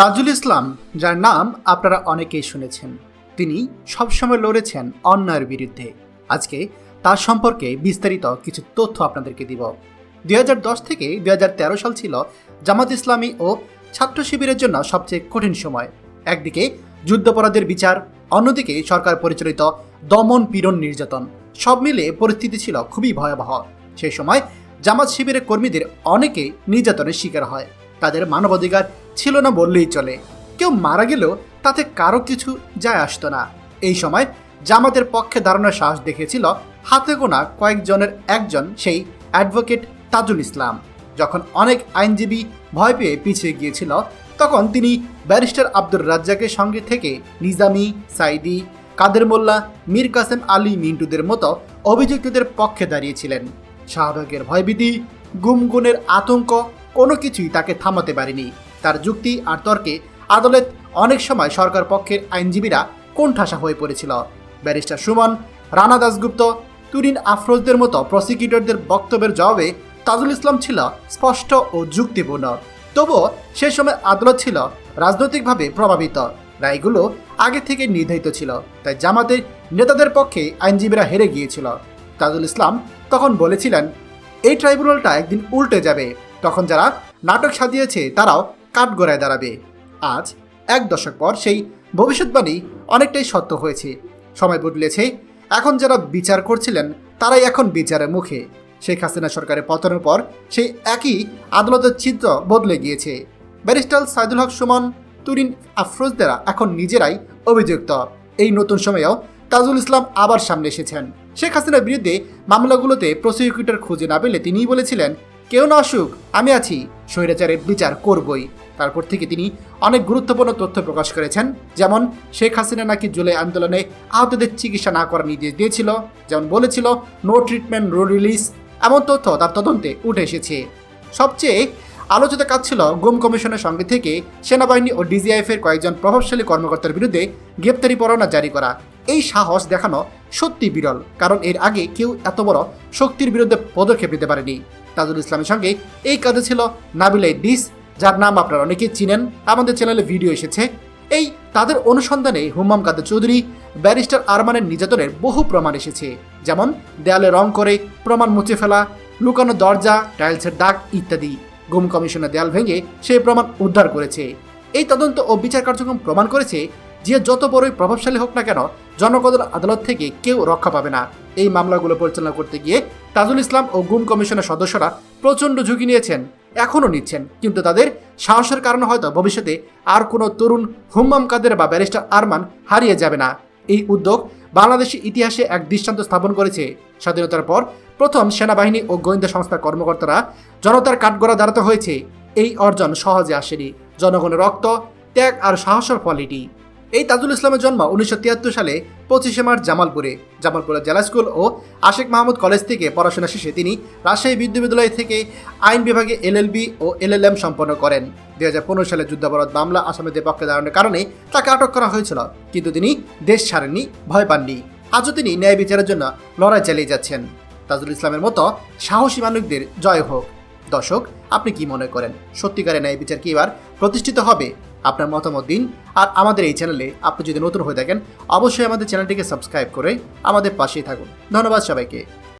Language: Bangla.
তাজুল ইসলাম, যার নাম আপনারা অনেকেই শুনেছেন। তিনি সবসময় লড়েছেন অন্যায়ের বিরুদ্ধে। আজকে তার সম্পর্কে বিস্তারিত কিছু তথ্য আপনাদেরকে দিব। দুই থেকে দুই সাল ছিল জামাত ইসলামী ও ছাত্র শিবিরের জন্য সবচেয়ে কঠিন সময়। একদিকে যুদ্ধাপরাধের বিচার, অন্যদিকে সরকার পরিচালিত দমন পীড়ন নির্যাতন। সব মিলে পরিস্থিতি ছিল খুবই ভয়াবহ। সেই সময় জামাত শিবিরের কর্মীদের অনেকে নির্যাতনের শিকার হয়। তাদের মানবাধিকার ছিল না বললেই চলে। কেউ মারা গেলেও তাতে কারও কিছু যায় আসতো না। এই সময় জামাতের পক্ষে দাঁড়ানোর সাহস দেখেছিল হাতে গোনা কয়েকজনের একজন, সেই অ্যাডভোকেট তাজুল ইসলাম। যখন অনেক আইনজীবী ভয় পেয়ে পিছিয়ে গিয়েছিল, তখন তিনি ব্যারিস্টার আব্দুর রাজ্জাকের সঙ্গে থেকে নিজামি সাইদি কাদের মোল্লা, মীর কাসেম আলী মিন্টুদের মতো অভিযুক্তদের পক্ষে দাঁড়িয়েছিলেন। শাহবাগের ভয়ভীতি গুমগুনের আতঙ্ক কোনো কিছুই তাকে থামাতে পারেনি। তার যুক্তি আর তর্কে আদালত অনেক সময় সরকার পক্ষের আইনজীবীরা কোণঠাসা হয়ে পড়েছিল। ব্যারিস্টার সুমন, রানা দাসগুপ্ত তুরিন আফরোজদের মতো প্রসিকিউটরদের বক্তব্যের জবাবে তাজুল ইসলাম ছিল স্পষ্ট ও যুক্তিপূর্ণ। তবুও সে সময় আদালত ছিল রাজনৈতিকভাবে প্রভাবিত। রায়গুলো আগে থেকে নির্ধারিত ছিল, তাই জামাতের নেতাদের পক্ষে আইনজীবীরা হেরে গিয়েছিল। তাজুল ইসলাম তখন বলেছিলেন, এই ট্রাইব্যুনালটা একদিন উল্টে যাবে। তখন যারা নাটক সাজিয়েছে তারাও কাঠগড়ায় দাঁড়াবে। আজ এক দশক পর সেই ভবিষ্যৎবাণী অনেকটাই সত্য হয়েছে। সময় বদলেছে, এখন যারা বিচার করছিলেন, তারাই এখন বিচারের মুখে। শেখ হাসিনা সরকারের পতনের পর সেই একই আদালতের চিত্র বদলে গিয়েছে। ব্যারিস্টার সাইদুল হক সুমন, তুরিন আফরোজদেরা এখন নিজেরাই অভিযুক্ত। এই নতুন সময়েও তাজুল ইসলাম আবার সামনে এসেছেন। শেখ হাসিনার বিরুদ্ধে মামলাগুলোতে প্রসিকিউটর খুঁজে না পেলে তিনিই বলেছিলেন কেউ না আসুক, আমি আছি। স্বৈরাচারের বিচার করবই। তারপর থেকে তিনি অনেক গুরুত্বপূর্ণ তথ্য প্রকাশ করেছেন, যেমন শেখ হাসিনা নাকি জুলাই আন্দোলনে আহতদের চিকিৎসা না করার নির্দেশ দিয়েছিল, যেমন বলেছিল নো ট্রিটমেন্ট নো রিলিজ এমন তথ্য তার তদন্তে উঠে এসেছে। সবচেয়ে আলোচিত কাজ ছিল গুম কমিশনের সঙ্গে থেকে সেনাবাহিনী ও ডিজিআইএফ এর কয়েকজন প্রভাবশালী কর্মকর্তার বিরুদ্ধে গ্রেপ্তারি পরোয়ানা জারি করা। এই সাহস দেখানো সত্যি বিরল, কারণ এর আগে কেউ এত বড় শক্তির বিরুদ্ধে পদক্ষেপ নিতে পারেনি। তাজুল ইসলামের সঙ্গে এই কাজে ছিল নাবিলাই ডিস যার নাম আপনারা অনেকেই চিনেন। আমাদের চ্যানেলে ভিডিও এসেছে। এই তাদের অনুসন্ধানে হুমাম কাদের চৌধুরী, ব্যারিস্টার আরমানের নির্যাতনের বহু প্রমাণ এসেছে। যেমন, দেয়ালে রং করে, প্রমাণ মুছে ফেলা, লুকানো দরজা, টাইলসের দাগ ইত্যাদি। গুম কমিশনের দেয়াল ভেঙে সেই প্রমাণ উদ্ধার করেছে। এই তদন্ত ও বিচার কার্যক্রম প্রমাণ করেছে যে যত বড়ই প্রভাবশালী হোক না কেন, জনগণের আদালত থেকে কেউ রক্ষা পাবে না। এই মামলাগুলো পরিচালনা করতে গিয়ে তাজুল ইসলাম ও গুম কমিশনের সদস্যরা প্রচণ্ড ঝুঁকি নিয়েছেন, এখনও নিচ্ছেন। কিন্তু তাদের সাহসের কারণে হয়তো ভবিষ্যতে আর কোনো তরুণ হুম্মাম কাদের বা ব্যারিস্টার আরমান হারিয়ে যাবে না। এই উদ্যোগ বাংলাদেশের ইতিহাসে এক দৃষ্টান্ত স্থাপন করেছে। স্বাধীনতার পর প্রথম সেনাবাহিনী ও গোয়েন্দা সংস্থার কর্মকর্তারা জনতার কাঠগড়া দাঁড়াতে হয়েছে। এই অর্জন সহজে আসেনি। জনগণের রক্ত, ত্যাগ আর সাহসের ফল এটি। এই তাজুল ইসলামের জন্ম উনিশশো তিয়াত্তর সালে পঁচিশে মার্চ জামালপুরে। জামালপুরের জেলা স্কুল ও আশেক মাহমুদ কলেজ থেকে পড়াশোনা শেষে তিনি রাজশাহী বিশ্ববিদ্যালয় থেকে আইন বিভাগে এলএলবি ও এলএলএম সম্পন্ন করেন। দুই হাজার পনেরো সালে যুদ্ধাপরাধ মামলা আসামিদের পক্ষে দাঁড়ানোর কারণে তাকে আটক করা হয়েছিল, কিন্তু তিনি দেশ ছাড়েননি, ভয় পাননি। আজও তিনি ন্যায় বিচারের জন্য লড়াই চালিয়ে যাচ্ছেন। তাজুল ইসলামের মতো সাহসী মানুষদের জয় হোক। দর্শক, আপনি কি মনে করেন? সত্যিকারের ন্যায় বিচার কি এবার প্রতিষ্ঠিত হবে? আপনার মতামত দিন। আর আমাদের এই চ্যানেলে আপনি যদি নতুন হয়ে থাকেন, অবশ্যই আমাদের চ্যানেলটিকে সাবস্ক্রাইব করে আমাদের পাশেই থাকুন। ধন্যবাদ সবাইকে।